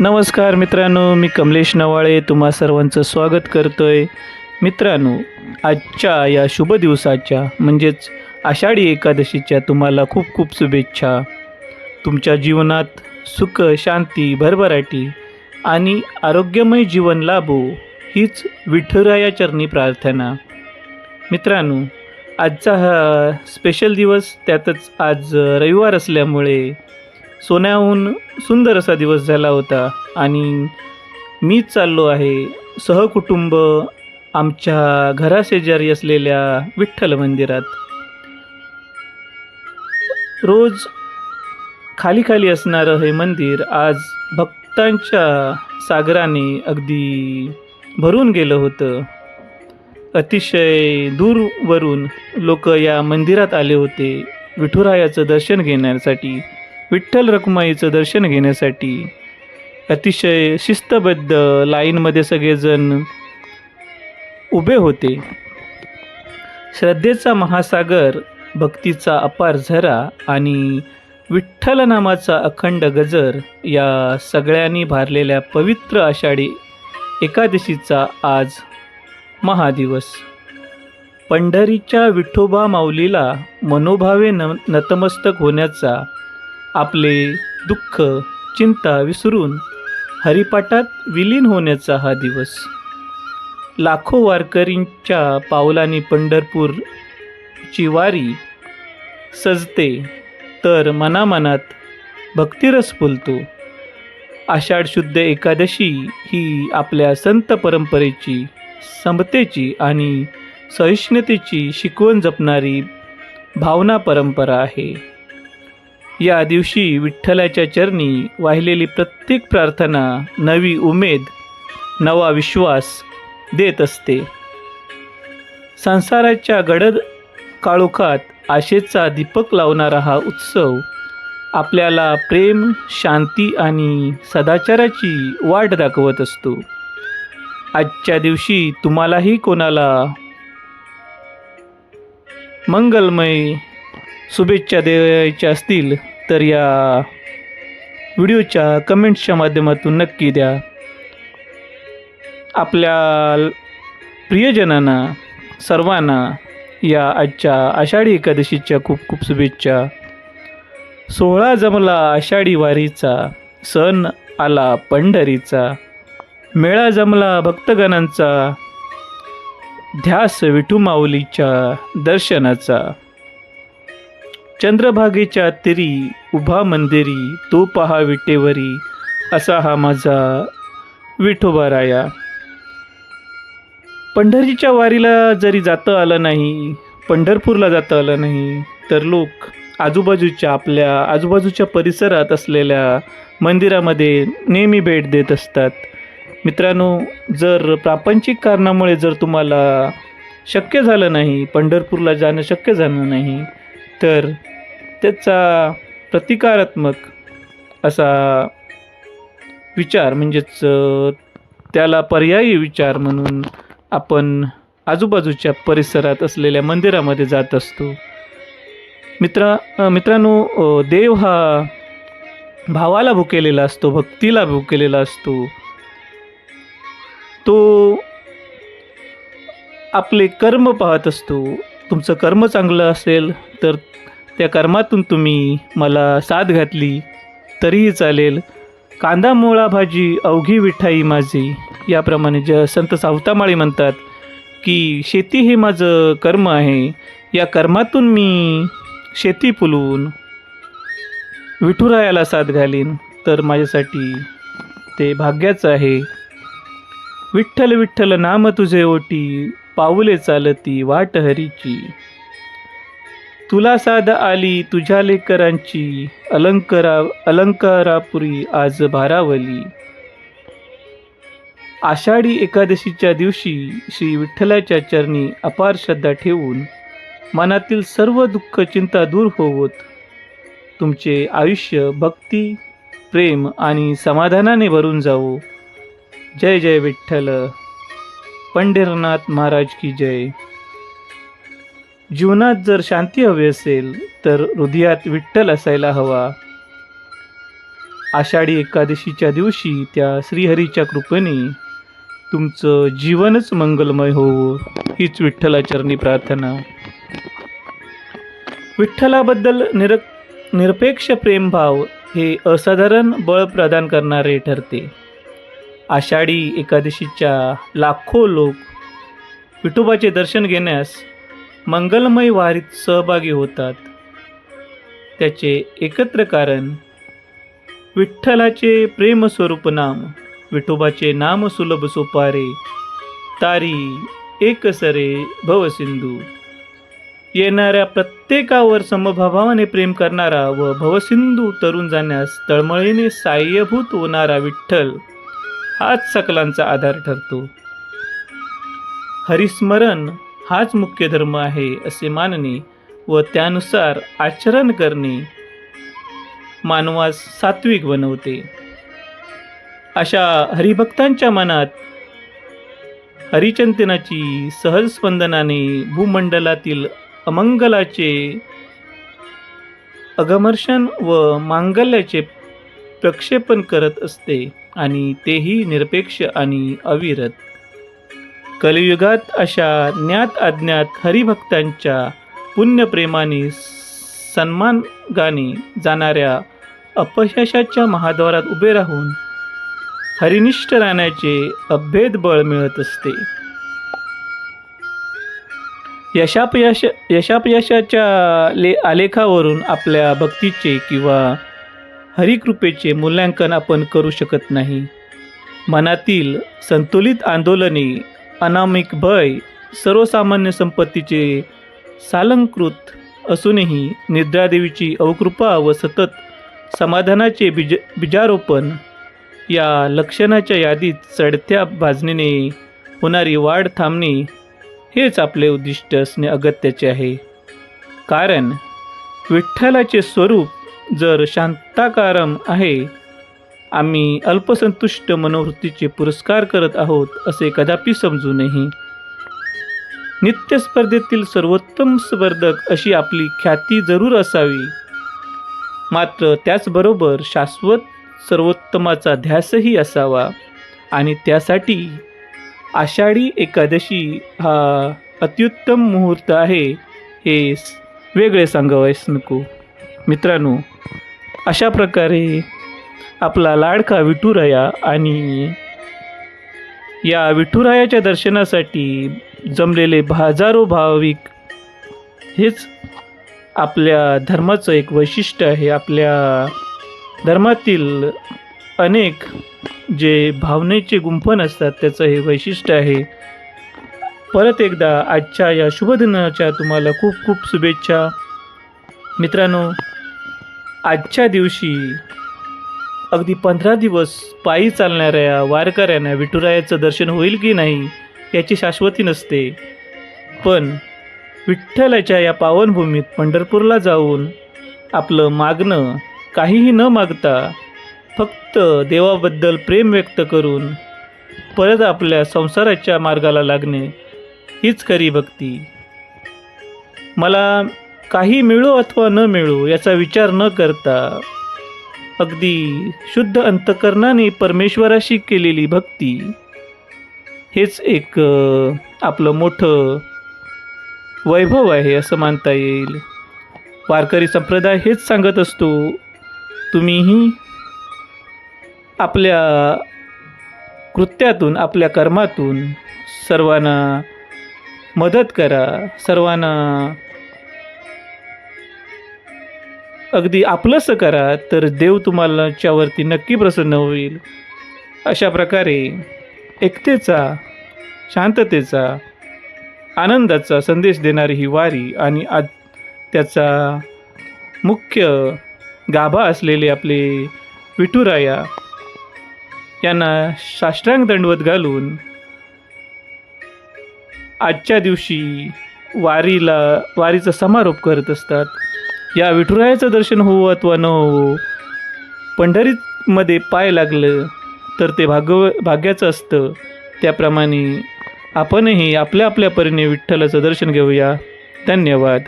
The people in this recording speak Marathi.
नमस्कार मित्रांनो मी कमलेश नवाळे तुम्हा सर्वांचं स्वागत करतो आहे मित्रांनो आजच्या या शुभ दिवसाच्या म्हणजेच आषाढी एकादशीच्या तुम्हाला खूप खूप शुभेच्छा. तुमच्या जीवनात सुख शांती भरभराटी आणि आरोग्यमय जीवन लाभो हीच विठुराया चरणी प्रार्थना. मित्रांनो आजचा हा स्पेशल दिवस त्यातच आज रविवार असल्यामुळे सोन्याहून सुंदर असा दिवस झाला होता. आणि मी चाललो आहे. सहकुटुंब आमच्या घराशेजारी असलेल्या विठ्ठल मंदिरात. रोज खाली खाली असणारं हे मंदिर आज भक्तांच्या सागराने अगदी भरून गेलं होतं. अतिशय दूरवरून लोक या मंदिरात आले होते विठुरायाचं दर्शन घेण्यासाठी. विठ्ठल रखुमाईचं दर्शन घेण्यासाठी. अतिशय शिस्तबद्ध लाईनमध्ये सगळेजण उभे होते. श्रद्धेचा महासागर भक्तीचा अपार झरा आणि विठ्ठल नामाचा अखंड गजर या सगळ्यांनी भारलेल्या पवित्र आषाढी एकादशीचा आज महादिवस. पंढरीच्या विठोबा माऊलीला मनोभावे न नतमस्तक होण्याचा आपले दुःख चिंता विसरून हरिपाठात विलीन होण्याचा हा दिवस. लाखो वारकरींच्या पावलांनी पंढरपूरची वारी सजते तर मनामनात भक्तिरस फुलतो. आषाढ शुद्ध एकादशी ही आपल्या संत परंपरेची समतेची आणि सहिष्णुतेची शिकवण जपणारी भावना परंपरा आहे. या दिवशी विठ्ठलाच्या चरणी वाहिलेली प्रत्येक प्रार्थना नवी उमेद नवा विश्वास देत असते. संसाराच्या गडद काळोखात आशेचा दीपक लावणारा हा उत्सव आपल्याला प्रेम शांती आणि सदाचाराची वाट दाखवत असतो. आजच्या दिवशी तुम्हालाही कोणाला मंगलमय शुभेच्छा द्यायच्या असतील तर या व्हिडिओच्या कमेंट्सच्या माध्यमातून नक्की द्या. आपल्या प्रियजनांना सर्वांना या आजच्या आषाढी एकादशीच्या खूप खूप शुभेच्छा. सोहळा जमला आषाढी वारीचा सण आला पंढरीचा. मेळा जमला भक्तगणांचा ध्यास विठू माऊलीच्या दर्शनाचा. चंद्रभागेच्या तिरी उभा मंदिरी तो पहा विटेवरी असा हा माझा विठोबाराया पंढरीच्या वारीला जरी जातं आलं नाही पंढरपूरला जातं आलं नाही तर लोक आजूबाजूच्या आपल्या आजूबाजूच्या परिसरात असलेल्या मंदिरामध्ये नेहमी भेट देत असतात. मित्रांनो जर प्रापंचिक कारणामुळे जर तुम्हाला शक्य झालं नाही पंढरपूरला जाणं शक्य झालं नाही तर त्याचा प्रतिकारात्मक असा विचार म्हणजेच त्याला पर्यायी विचार म्हणून आपण आजूबाजूच्या परिसरात असलेल्या मंदिरामध्ये जात असतो. मित्रा मित्रांनो देव हा भावाला भुकेलेला असतो भक्तीला भुकेलेला असतो. तो आपले कर्म पाहत असतो. तुमचं कर्म चांगलं असेल तर त्या कर्मातून तुम्ही मला साथ घातली तरीही चालेल. कांदा मुळा भाजी अवघी विठाई माझी. याप्रमाणे ज संत सावतामाळी म्हणतात की शेती हे माझं कर्म आहे. या कर्मातून मी शेती फुलवून विठुरायाला साथ घालीन. तर माझ्यासाठी ते भाग्याचं आहे. विठ्ठल विठ्ठल नाम तुझे ओटी. पाऊले चालती वाट हरीची. तुला साध आली तुझ्या लेकरांची अलंकारा अलंकारापुरी आज भारावली. आषाढी एकादशीच्या दिवशी श्री विठ्ठलाच्या चरणी अपार श्रद्धा ठेवून मनातील सर्व दुःख चिंता दूर होवत. तुमचे आयुष्य भक्ती प्रेम आणि समाधानाने भरून जावो. जय जय विठ्ठल. पंढरनाथ महाराज की जय. जीवनात जर शांती हवी असेल तर हृदयात विठ्ठल असायला हवा. आषाढी एकादशीच्या दिवशी त्या श्रीहरीच्या कृपेने तुमचं जीवनच मंगलमय हो हीच विठ्ठलाचरणी प्रार्थना. विठ्ठलाबद्दल निर निरपेक्ष प्रेमभाव हे असाधारण बळ प्रदान करणारे ठरते. आषाढी एकादशीच्या लाखो लोक विठोबाचे दर्शन घेण्यास मंगलमय वारीत सहभागी होतात. त्याचे एकत्र कारण विठ्ठलाचे प्रेमस्वरूप नाम विठोबाचे नाम सुलभ सोपारे तारी एकसरे भवसिंधू. येणाऱ्या प्रत्येकावर समभावाने प्रेम करणारा व भवसिंधू तरुण जाण्यास तळमळीने साह्यभूत होणारा विठ्ठल हाच सकलांचा आधार ठरतो. हरिस्मरण हाच मुख्य धर्म आहे असे मानणे व त्यानुसार आचरण करणे मानवास सात्विक बनवते. अशा हरिभक्तांच्या मनात हरिचंतनाची सहज स्पंदनाने भूमंडलातील अमंगलाचे अगमर्षण व मांगल्याचे प्रक्षेपण करत असते. आणि तेही निरपेक्ष आणि अविरत. कलियुगात अशा ज्ञात अज्ञात हरिभक्तांच्या पुण्यप्रेमाने सन्मानगाने जाणाऱ्या अपयशाच्या महाद्वारात उभे राहून हरिनिष्ठ राहण्याचे अभेद बळ मिळत असते. यशापयश यशापयशाच्या ले आलेखावरून आपल्या भक्तीचे किंवा हरिकृपेचे मूल्यांकन आपण करू शकत नाही. मनातील संतुलित आंदोलने अनामिक भय सर्वसामान्य संपत्तीचे सालंकृत असूनही निद्रादेवीची अवकृपा व सतत समाधानाचे बीज बीजारोपण या लक्षणाच्या यादीत चढत्या भाजणीने होणारी वाढ थांबणे हेच आपले उद्दिष्ट असणे अगत्याचे आहे. कारण विठ्ठलाचे स्वरूप जर शांताकारम आहे आम्ही अल्पसंतुष्ट मनोवृत्तीचे पुरस्कार करत आहोत असे कदापि समजू नये. नित्य स्पर्धेतील सर्वोत्तम स्पर्धक अशी आपली ख्याती जरूर असावी. मात्र त्याचबरोबर शाश्वत सर्वोत्तमाचा ध्यासही असावा आणि त्यासाठी आषाढी एकादशी हा अत्युत्तम मुहूर्त आहे हे वेगळे सांगावयास नको. मित्रांनो अशा प्रकारे आपला लाडका विठुराया आणि या विठुरायाच्या दर्शनासाठी जमलेले हजारो भाविक हेच आपल्या धर्माचं एक वैशिष्ट्य आहे. आपल्या धर्मातील अनेक जे भावनेचे गुंफण असतात त्याचं हे वैशिष्ट्य आहे. परत एकदा आजच्या या शुभदिनाच्या तुम्हाला खूप खूप शुभेच्छा. मित्रांनो आजच्या दिवशी अगदी पंधरा दिवस पायी चालणाऱ्या वारकऱ्यांना विठुरायाचं दर्शन होईल की नाही याची शाश्वती नसते. पण विठ्ठलाच्या या पावनभूमीत पंढरपूरला जाऊन आपलं मागणं काहीही न मागता फक्त देवाबद्दल प्रेम व्यक्त करून परत आपल्या संसाराच्या मार्गाला लागणे हीच खरी भक्ती. मला काही मिळो अथवा न मिळो याचा विचार न करता अगदी शुद्ध अंतकरणाने परमेश्वराशी केलेली भक्ती हेच एक आपलं मोठं वैभव आहे असं मानता येईल. वारकरी संप्रदाय हेच सांगत असतो तुम्हीही आपल्या कृत्यातून आपल्या कर्मातून सर्वांना मदत करा सर्वांना अगदी आपलंसं करा तर देव तुम्हालाच्यावरती नक्की प्रसन्न होईल. अशा प्रकारे एकतेचा शांततेचा आनंदाचा संदेश देणारी ही वारी आणि आज त्याचा मुख्य गाभा असलेले आपले विठुराया यांना साष्टांग दंडवत घालून आजच्या दिवशी वारीला वारीचा समारोप करत असतात. या विठुरायाचं दर्शन होवो अथवा न होवो पंढरीमध्ये पाय लागलं तर ते भाग्य भाग्याचं असतं. त्याप्रमाणे आपणही आपल्या आपल्या परीने विठ्ठलाचं दर्शन घेऊया. धन्यवाद.